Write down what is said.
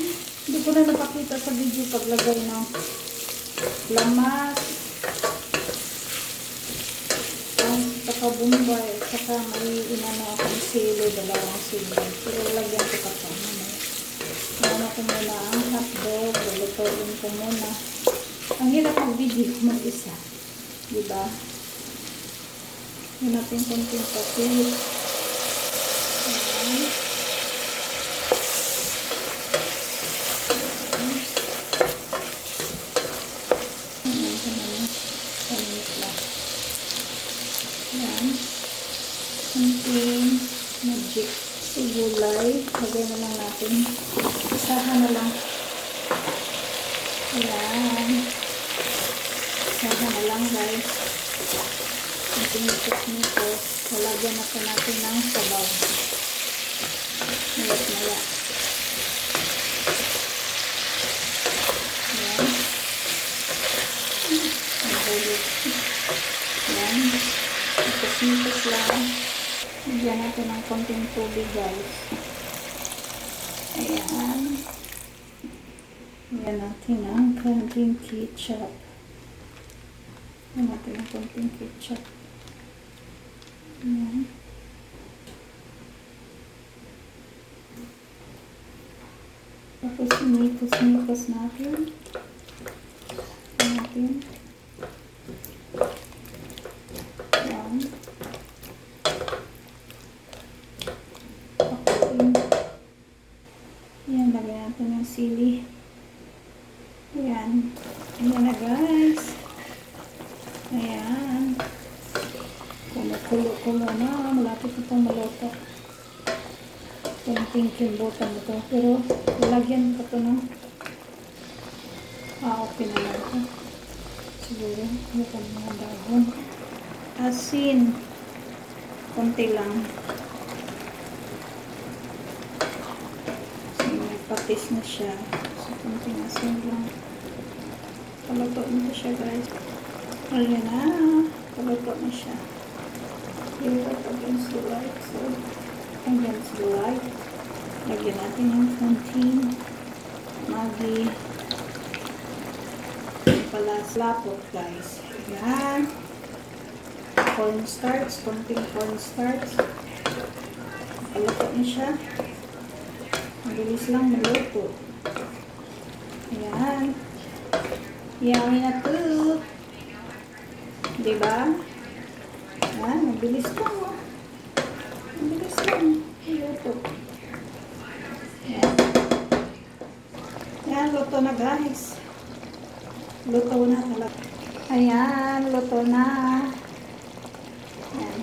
Hindi ko na napakita sa video paglagay ng lamas. Ang saka bumbay, saka may inano akong sili, dalawang sili. Pero lagyan ko pa pa. Ano ko muna ang hotdog, lulutuin ko muna. Ang hirap mag-video mag-isa. Diba? Yan natin konting. Ayan. Ayan, ito na lang. Palit lang. Ayan. Konting magic sa gulay. Lagay na lang natin. Isahan na lang. Ayan. Isahan na lang guys. Konting nito. Lalagyan na po natin ng sabaw. Mayat maya. Ayan. Nahulog. Ayan. Ipos-ipos lang. Bigyan natin ng konting tubig guys. Ayan. Bigyan natin ng konting ketchup. Bigyan natin ng konting ketchup. Ayan. Tapos sinikos-nikos natin. Natin. Ayan. Pakuin. Ayan, lagyan natin ng sili. Ayan. Ayan na guys. Ayan. Kumukulo-kulo na. Malapit na itong maluto. Kunting kimbutan ito. Pero, lalagyan ko ito ng ah, okay na lang ito. Siguro, ito mga dahon. Asin. Kunti lang. Patis na siya. So, kunting asin lang. Paluto na siya guys. Ayan na. Paluto na siya. Up against the light. So, against the light. Lagyan natin yung konting magi pala lapot guys. Ayan. Cornstarch. Konting cornstarch. Paluto na siya. Mabilis lang maluto. Ayan. Yummy na to. Diba? Ayan, mabilis lang. Oh. Mabilis lang. Luto. Ayan. Ayan, luto na guys. Luto na talaga. Ayan, luto na.